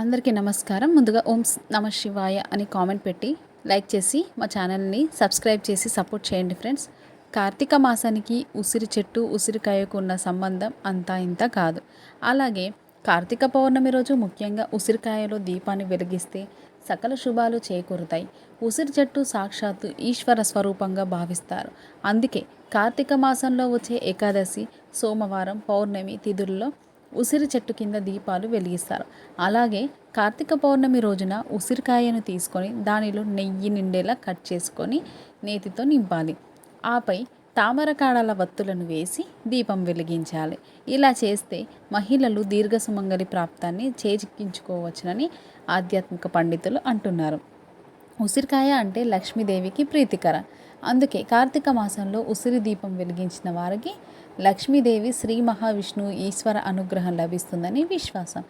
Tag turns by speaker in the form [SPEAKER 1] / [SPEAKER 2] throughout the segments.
[SPEAKER 1] అందరికీ నమస్కారం. ముందుగా ఓం నమ శివాయ అని కామెంట్ పెట్టి లైక్ చేసి మా ఛానల్ని సబ్స్క్రైబ్ చేసి సపోర్ట్ చేయండి ఫ్రెండ్స్. కార్తీక మాసానికి ఉసిరి చెట్టు ఉసిరికాయకు ఉన్న సంబంధం అంతా ఇంత కాదు. అలాగే కార్తీక పౌర్ణమి రోజు ముఖ్యంగా ఉసిరికాయలో దీపాన్ని వెలిగిస్తే సకల శుభాలు చేకూరుతాయి. ఉసిరి చెట్టు సాక్షాత్తు ఈశ్వర స్వరూపంగా భావిస్తారు. అందుకే కార్తీక మాసంలో వచ్చే ఏకాదశి సోమవారం పౌర్ణమి తిథుల్లో ఉసిరి చెట్టు కింద దీపాలు వెలిగిస్తారు. అలాగే కార్తీక పౌర్ణమి రోజున ఉసిరికాయను తీసుకొని దానిలో నెయ్యి నిండేలా కట్ చేసుకొని నేతితో నింపాలి. ఆపై తామర కాడల వత్తులను వేసి దీపం వెలిగించాలి. ఇలా చేస్తే మహిళలు దీర్ఘ సుమంగలి ప్రాప్తాన్ని చేజిక్కించుకోవచ్చునని ఆధ్యాత్మిక పండితులు అంటున్నారు. ఉసిరికాయ అంటే లక్ష్మీదేవికి ప్రీతికర. అందుకే కార్తీక మాసంలో ఉసిరి దీపం వెలిగించిన వారికి లక్ష్మీదేవి శ్రీ మహావిష్ణువు ఈశ్వర అనుగ్రహం లభిస్తుందని విశ్వాసం.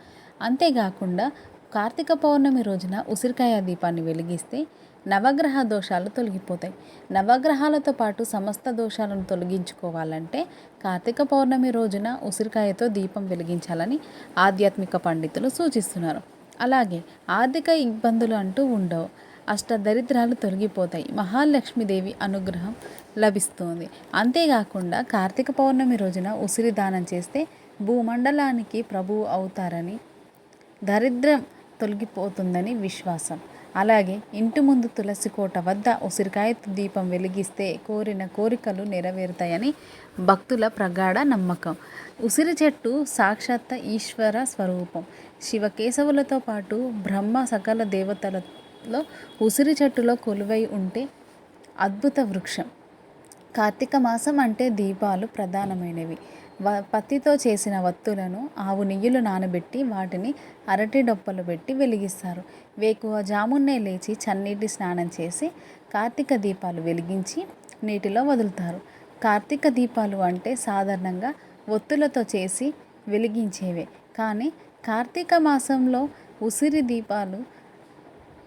[SPEAKER 1] అంతేకాకుండా కార్తీక పౌర్ణమి రోజున ఉసిరికాయ దీపాన్ని వెలిగిస్తే నవగ్రహ దోషాలు తొలగిపోతాయి. నవగ్రహాలతో పాటు సమస్త దోషాలను తొలగించుకోవాలంటే కార్తీక పౌర్ణమి రోజున ఉసిరికాయతో దీపం వెలిగించాలని ఆధ్యాత్మిక పండితులు సూచిస్తున్నారు. అలాగే ఆర్థిక ఇబ్బందులు అంటూ ఉండవు. అష్టదరిద్రాలు తొలగిపోతాయి. మహాలక్ష్మీదేవి అనుగ్రహం లభిస్తుంది. అంతేకాకుండా కార్తీక పౌర్ణమి రోజున ఉసిరి దానం చేస్తే భూమండలానికి ప్రభువు అవుతారని దరిద్రం తొలగిపోతుందని విశ్వాసం. అలాగే ఇంటి ముందు తులసి కోట వద్ద ఉసిరికాయ దీపం వెలిగిస్తే కోరిన కోరికలు నెరవేరుతాయని భక్తుల ప్రగాఢ నమ్మకం. ఉసిరి చెట్టు సాక్షాత్ ఈశ్వర స్వరూపం. శివకేశవులతో పాటు బ్రహ్మ సకల దేవతలలో ఉసిరి చెట్టులో కొలువై ఉంటే అద్భుత వృక్షం. కార్తీక మాసం అంటే దీపాలు ప్రధానమైనవి. పత్తితో చేసిన వత్తులను ఆవు నెయ్యిలు నానబెట్టి వాటిని అరటి డొప్పలు పెట్టి వెలిగిస్తారు. వేకువ జామున్నే లేచి చన్నీటి స్నానం చేసి కార్తీక దీపాలు వెలిగించి నీటిలో వదులుతారు. కార్తీక దీపాలు అంటే సాధారణంగా ఒత్తులతో చేసి వెలిగించేవే. కానీ కార్తీక మాసంలో ఉసిరి దీపాలు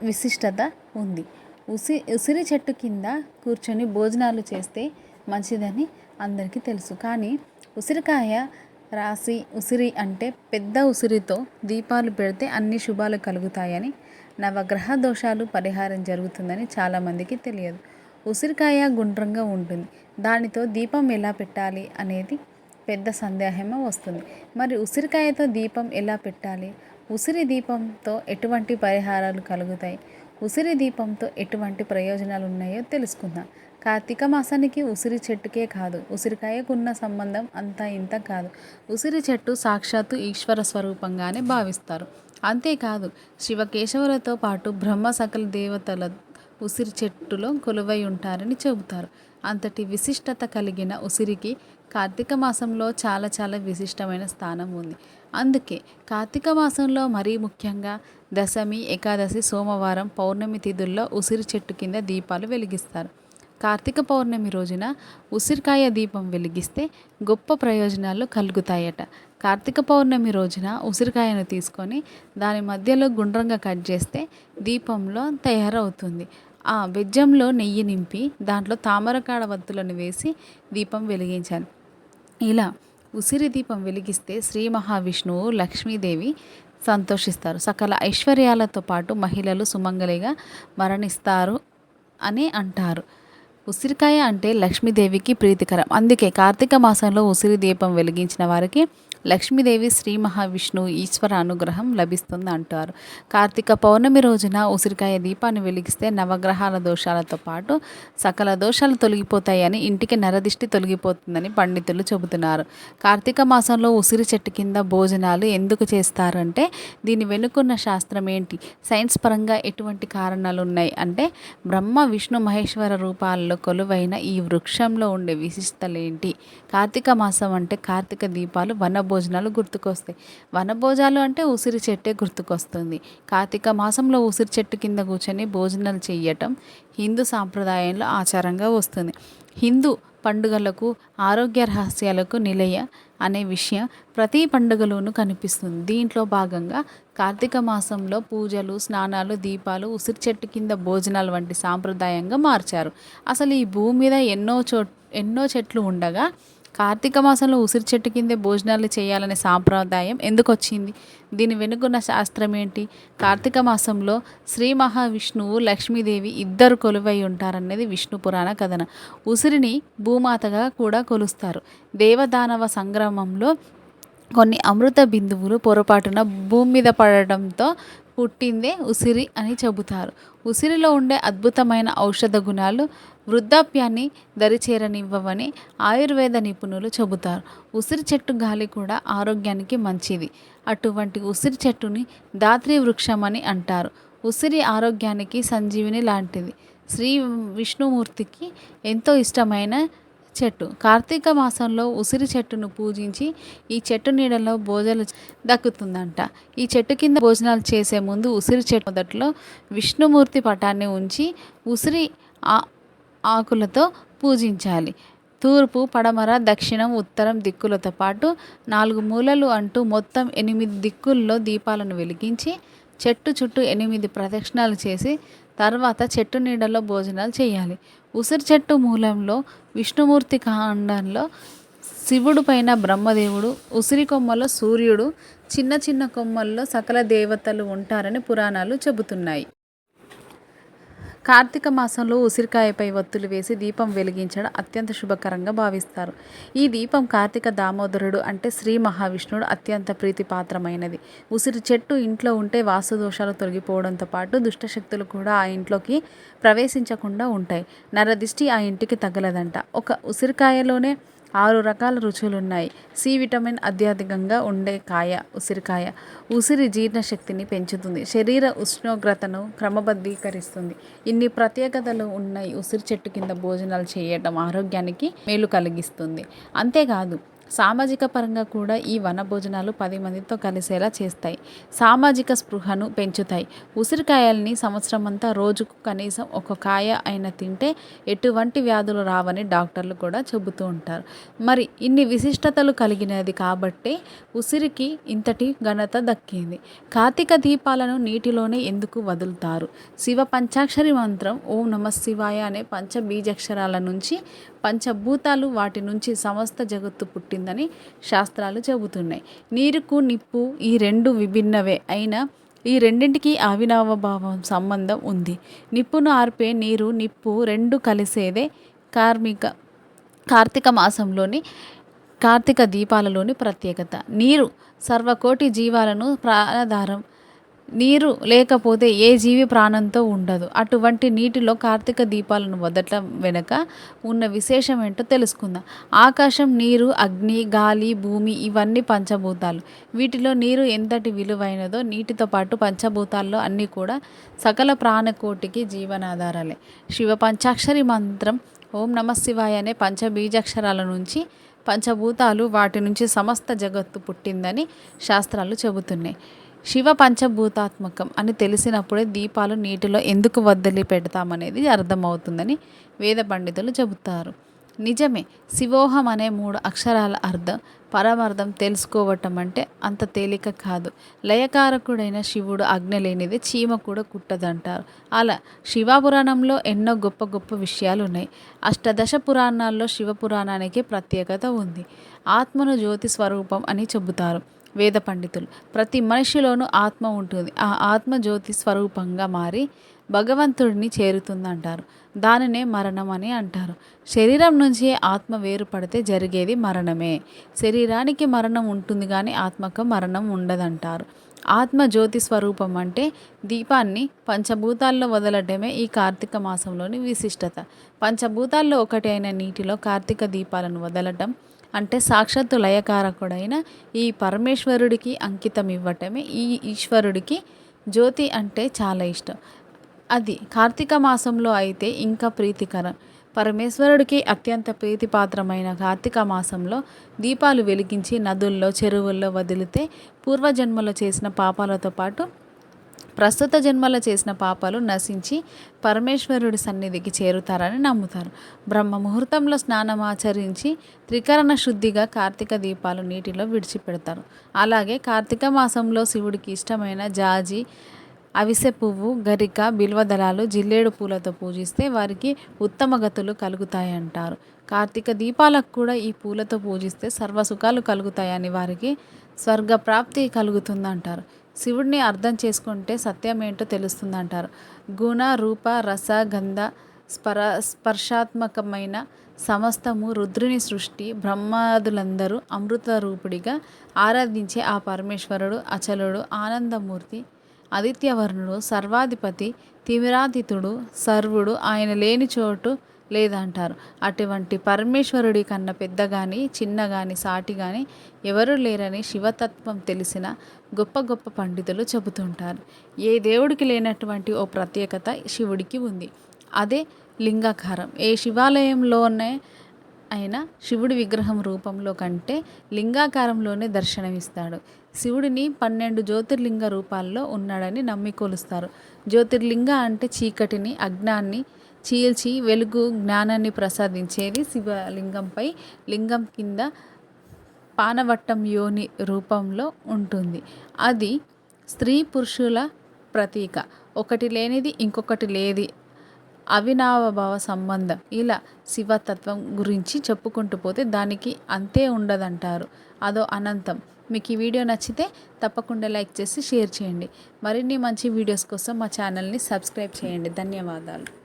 [SPEAKER 1] విశిష్టత ఉంది. ఉసి ఉసిరి చెట్టు కింద కూర్చొని భోజనాలు చేస్తే మంచిదని అందరికీ తెలుసు. కానీ ఉసిరికాయ రాసి ఉసిరి అంటే పెద్ద ఉసిరితో దీపాలు పెడితే అన్ని శుభాలు కలుగుతాయని నవగ్రహ దోషాలు పరిహారం జరుగుతుందని చాలామందికి తెలియదు. ఉసిరికాయ గుండ్రంగా ఉంటుంది. దానితో దీపం ఎలా పెట్టాలి అనేది పెద్ద సందేహమే వస్తుంది. మరి ఉసిరికాయతో దీపం ఎలా పెట్టాలి? ఉసిరి దీపంతో ఎటువంటి పరిహారాలు కలుగుతాయి? ఉసిరి దీపంతో ఎటువంటి ప్రయోజనాలు ఉన్నాయో తెలుసుకుందాం. కార్తీక మాసానికి ఉసిరి చెట్టుకే కాదు ఉసిరికాయకున్న సంబంధం అంతా ఇంత కాదు. ఉసిరి చెట్టు సాక్షాత్తు ఈశ్వర స్వరూపంగానే భావిస్తారు. అంతేకాదు శివకేశవులతో పాటు బ్రహ్మ సకల దేవతల ఉసిరి చెట్టులో కొలువై ఉంటారని చెబుతారు. అంతటి విశిష్టత కలిగిన ఉసిరికి కార్తీక మాసంలో చాలా చాలా విశిష్టమైన స్థానం ఉంది. అందుకే కార్తీక మాసంలో మరీ ముఖ్యంగా దశమి ఏకాదశి సోమవారం పౌర్ణమి తిథుల్లో ఉసిరి చెట్టు కింద దీపాలు వెలిగిస్తారు. కార్తీక పౌర్ణమి రోజున ఉసిరికాయ దీపం వెలిగిస్తే గొప్ప ప్రయోజనాలు కలుగుతాయట. కార్తీక పౌర్ణమి రోజున ఉసిరికాయను తీసుకొని దాని మధ్యలో గుండ్రంగా కట్ చేస్తే దీపంలో తయారవుతుంది. ఆ బెజ్జంలో నెయ్యి నింపి దాంట్లో తామరకాడ వత్తులను వేసి దీపం వెలిగించాలి. ఇలా ఉసిరి దీపం వెలిగిస్తే శ్రీ మహావిష్ణువు లక్ష్మీదేవి సంతోషిస్తారు. సకల ఐశ్వర్యాలతో పాటు మహిళలు సుమంగలిగా మరణిస్తారు అని అంటారు. ఉసిరికాయ అంటే లక్ష్మీదేవికి ప్రీతికరం. అందుకే కార్తీక మాసంలో ఉసిరి దీపం వెలిగించిన వారికి లక్ష్మీదేవి శ్రీ మహావిష్ణు ఈశ్వర అనుగ్రహం లభిస్తుంది అంటారు. కార్తీక పౌర్ణమి రోజున ఉసిరికాయ దీపాన్ని వెలిగిస్తే నవగ్రహాల దోషాలతో పాటు సకల దోషాలు తొలగిపోతాయని ఇంటికి నరదిష్టి తొలగిపోతుందని పండితులు చెబుతున్నారు. కార్తీక మాసంలో ఉసిరి చెట్టు కింద భోజనాలు ఎందుకు చేస్తారంటే దీని వెనుకున్న శాస్త్రం ఏంటి? సైన్స్ పరంగా ఎటువంటి కారణాలు ఉన్నాయి అంటే బ్రహ్మ విష్ణు మహేశ్వర రూపాల్లో కొలువైన ఈ వృక్షంలో ఉండే విశిష్టలేంటి? కార్తీక మాసం అంటే కార్తీక దీపాలు వన భోజనాలు గుర్తుకొస్తాయి. వనభోజాలు అంటే ఉసిరి చెట్టే గుర్తుకొస్తుంది. కార్తీక మాసంలో ఉసిరి చెట్టు కింద కూర్చొని భోజనాలు చేయటం హిందూ సాంప్రదాయంలో ఆచారంగా వస్తుంది. హిందూ పండుగలకు ఆరోగ్య రహస్యాలకు నిలయ అనే విషయం ప్రతి పండుగలోనూ కనిపిస్తుంది. దీంట్లో భాగంగా కార్తీక మాసంలో పూజలు స్నానాలు దీపాలు ఉసిరి చెట్టు కింద భోజనాలు వంటి సాంప్రదాయంగా మార్చారు. అసలు ఈ భూమి మీద ఎన్నో చో ఎన్నో చెట్లు ఉండగా కార్తీక మాసంలో ఉసిరి చెట్టు కిందే భోజనాలు చేయాలనే సాంప్రదాయం ఎందుకు వచ్చింది దీని వెనుకున్న శాస్త్రం ఏంటి? కార్తీక మాసంలో శ్రీ మహావిష్ణువు లక్ష్మీదేవి ఇద్దరు కొలువై ఉంటారనేది విష్ణు పురాణ కథన. ఉసిరిని భూమాతగా కూడా కొలుస్తారు. దేవదానవ సంగ్రామంలో కొన్ని అమృత బిందువులు పొరపాటున భూమి మీద పడడంతో పుట్టిందే ఉసిరి అని చెబుతారు. ఉసిరిలో ఉండే అద్భుతమైన ఔషధ గుణాలు వృద్ధాప్యాన్ని దరిచేరనివ్వవని ఆయుర్వేద నిపుణులు చెబుతారు. ఉసిరి చెట్టు గాలి కూడా ఆరోగ్యానికి మంచిది. అటువంటి ఉసిరి చెట్టుని దాత్రి వృక్షం అని అంటారు. ఉసిరి ఆరోగ్యానికి సంజీవిని లాంటిది. శ్రీ విష్ణుమూర్తికి ఎంతో ఇష్టమైన చెట్టు. కార్తీక మాసంలో ఉసిరి చెట్టును పూజించి ఈ చెట్టు నీడలో భోజనాలు దక్కుతుందంట. ఈ చెట్టు కింద భోజనాలు చేసే ముందు ఉసిరి చెట్టు మొదట్లో విష్ణుమూర్తి పటాన్ని ఉంచి ఉసిరి ఆకులతో పూజించాలి. తూర్పు పడమర దక్షిణం ఉత్తరం దిక్కులతో పాటు నాలుగు మూలలు అంటూ మొత్తం ఎనిమిది దిక్కుల్లో దీపాలను వెలిగించి చెట్టు చుట్టూ ఎనిమిది ప్రదక్షిణాలు చేసి తర్వాత చెట్టు నీడలో భోజనాలు చేయాలి. ఉసిరి చెట్టు మూలంలో విష్ణుమూర్తి కాండంలో శివుడు పైన బ్రహ్మదేవుడు ఉసిరి కొమ్మలో సూర్యుడు చిన్న చిన్న కొమ్మల్లో సకల దేవతలు ఉంటారని పురాణాలు చెబుతున్నాయి. కార్తీక మాసంలో ఉసిరికాయపై ఒత్తులు వేసి దీపం వెలిగించడం అత్యంత శుభకరంగా భావిస్తారు. ఈ దీపం కార్తీక దామోదరుడు అంటే శ్రీ మహావిష్ణువుడు అత్యంత ప్రీతిపాత్రమైనది. ఉసిరి చెట్టు ఇంట్లో ఉంటే వాస్తు దోషాలు తొలగిపోవడంతో పాటు దుష్టశక్తులు కూడా ఆ ఇంట్లోకి ప్రవేశించకుండా ఉంటాయి. నరదిష్టి ఆ ఇంటికి తగలదంట. ఒక ఉసిరికాయలోనే ఆరు రకాల రుచులున్నాయి. సి విటమిన్ అత్యధికంగా ఉండే కాయ ఉసిరికాయ. ఉసిరి జీర్ణశక్తిని పెంచుతుంది. శరీర ఉష్ణోగ్రతను క్రమబద్ధీకరిస్తుంది. ఇన్ని ప్రత్యేకతలు ఉన్నాయి ఉసిరి చెట్టు కింద భోజనాలు చేయటం ఆరోగ్యానికి మేలు కలిగిస్తుంది. అంతేకాదు సామాజిక పరంగా కూడా ఈ వన భోజనాలు పది మందితో కలిసేలా చేస్తాయి. సామాజిక స్పృహను పెంచుతాయి. ఉసిరికాయల్ని సంవత్సరం అంతా రోజుకు కనీసం ఒక కాయ అయినా తింటే ఎటువంటి వ్యాధులు రావని డాక్టర్లు కూడా చెబుతూ ఉంటారు. మరి ఇన్ని విశిష్టతలు కలిగినది కాబట్టే ఉసిరికి ఇంతటి ఘనత దక్కింది. కార్తీక దీపాలను నీటిలోనే ఎందుకు వదులుతారు? శివ పంచాక్షరి మంత్రం ఓం నమ శివాయ అనే పంచబీజాక్షరాల నుంచి పంచభూతాలు వాటి నుంచి సమస్త జగత్తు పుట్టిందని శాస్త్రాలు చెబుతున్నాయి. నీరుకు నిప్పు ఈ రెండు విభిన్నవే అయినా ఈ రెండింటికి అవినావభావం సంబంధం ఉంది. నిప్పును ఆర్పే నీరు నిప్పు రెండు కలిసేదే కార్మిక కార్తీక మాసంలోని కార్తీక దీపాలలోని ప్రత్యేకత. నీరు సర్వకోటి జీవాలను ప్రాణాధారం నీరు లేకపోతే ఏ జీవి ప్రాణంతో ఉండదు. అటువంటి నీటిలో కార్తీక దీపాలను వదలటం వెనుక ఉన్న విశేషం ఏంటో తెలుసుకుందాం. ఆకాశం నీరు అగ్ని గాలి భూమి ఇవన్నీ పంచభూతాలు. వీటిలో నీరు ఎంతటి విలువైనదో నీటితో పాటు పంచభూతాల్లో అన్నీ కూడా సకల ప్రాణకోటికి జీవనాధారాలే. శివ పంచాక్షరి మంత్రం ఓం నమ శివాయ అనే పంచబీజాక్షరాల నుంచి పంచభూతాలు వాటి నుంచి సమస్త జగత్తు పుట్టిందని శాస్త్రాలు చెబుతున్నాయి. శివ పంచభూతాత్మకం అని తెలిసినప్పుడే దీపాలు నీటిలో ఎందుకు వదిలి పెడతామనేది అర్థమవుతుందని వేద పండితులు చెబుతారు. నిజమే శివోహం అనే మూడు అక్షరాల అర్థం పరమార్థం తెలుసుకోవటం అంటే అంత తేలిక కాదు. లయకారకుడైన శివుడు అగ్ని లేనిది చీమ కూడా కుట్టదంటారు. అలా శివపురాణంలో ఎన్నో గొప్ప గొప్ప విషయాలు ఉన్నాయి అష్టదశ పురాణాల్లో శివపురాణానికి ప్రత్యేకత ఉంది. ఆత్మను జ్యోతి స్వరూపం అని చెబుతారు. వేద పండితులు. ప్రతి మనిషిలోనూ ఆత్మ ఉంటుంది. ఆ ఆత్మ జ్యోతి స్వరూపంగా మారి భగవంతుడిని చేరుతుందంటారు. దానినే మరణం అని అంటారు. శరీరం నుంచి ఆత్మ వేరుపడితే జరిగేది మరణమే. శరీరానికి మరణం ఉంటుంది కానీ ఆత్మకు మరణం ఉండదంటారు. ఆత్మ జ్యోతి స్వరూపం అంటే దీపాన్ని పంచభూతాల్లో వదలటమే ఈ కార్తీక మాసంలోని విశిష్టత. పంచభూతాల్లో ఒకటి అయిన నీటిలో కార్తీక దీపాలను వదలటం అంటే సాక్షాత్తు లయకారకుడైన ఈ పరమేశ్వరుడికి అంకితం ఇవ్వటమే ఈ ఈశ్వరుడికి జ్యోతి అంటే చాలా ఇష్టం. అది కార్తీక మాసంలో అయితే ఇంకా ప్రీతికరం. పరమేశ్వరుడికి అత్యంత ప్రీతిపాత్రమైన కార్తీక మాసంలో దీపాలు వెలిగించి నదుల్లో చెరువుల్లో వదిలితే పూర్వజన్మలో చేసిన పాపాలతో పాటు ప్రస్తుత జన్మలో చేసిన పాపాలు నశించి పరమేశ్వరుడి సన్నిధికి చేరుతారని నమ్ముతారు. బ్రహ్మ ముహూర్తంలో స్నానం ఆచరించి త్రికరణ శుద్ధిగా కార్తీక దీపాలు నీటిలో విడిచిపెడతారు. అలాగే కార్తీక మాసంలో శివుడికి ఇష్టమైన జాజి అవిసె పువ్వు గరిక బిల్వదళాలు జిల్లేడు పూలతో పూజిస్తే వారికి ఉత్తమ గతులు కలుగుతాయి అంటారు కార్తీక దీపాలకు కూడా ఈ పూలతో పూజిస్తే సర్వసుఖాలు కలుగుతాయని వారికి స్వర్గ ప్రాప్తి కలుగుతుందంటారు. శివుడిని అర్థం చేసుకుంటే సత్యం ఏంటో తెలుస్తుందంటారు. గుణ రూప రస గంధ స్పర స్పర్శాత్మకమైన సమస్తము రుద్రుని సృష్టి బ్రహ్మాదులందరూ అమృత రూపుడిగా ఆరాధించే ఆ పరమేశ్వరుడు అచలుడు ఆనందమూర్తి ఆదిత్యవర్ణుడు సర్వాధిపతి తిమిరాతిథుడు సర్వుడు ఆయన లేని చోటు లేదంటారు. అటువంటి పరమేశ్వరుడి కన్నా పెద్ద కానీ చిన్న కానీ సాటి కానీ ఎవరు లేరని శివతత్వం తెలిసిన గొప్ప గొప్ప పండితులు చెబుతుంటారు. ఏ దేవుడికి లేనటువంటి ఓ ప్రత్యేకత శివుడికి ఉంది. అదే లింగాకారం. ఏ శివాలయంలోనే అయినా శివుడి విగ్రహం రూపంలో కంటే లింగాకారంలోనే దర్శనమిస్తాడు. శివుడిని పన్నెండు జ్యోతిర్లింగ రూపాల్లో ఉన్నాడని నమ్మి కొలుస్తారు. జ్యోతిర్లింగ అంటే చీకటిని అజ్ఞాన్ని చీల్చి వెలుగు జ్ఞానాన్ని ప్రసాదించేది శివలింగంపై లింగం కింద పానవట్టం యోని రూపంలో ఉంటుంది. అది స్త్రీ పురుషుల ప్రతీక. ఒకటి లేనిది ఇంకొకటి లేది. అవినావభావ సంబంధం. ఇలా శివతత్వం గురించి చెప్పుకుంటూ పోతే దానికి అంతే ఉండదంటారు. అదో అనంతం. మీకు ఈ వీడియో నచ్చితే తప్పకుండా లైక్ చేసి షేర్ చేయండి. మరిన్ని మంచి వీడియోస్ కోసం మా ఛానల్ని సబ్స్క్రైబ్ చేయండి. ధన్యవాదాలు.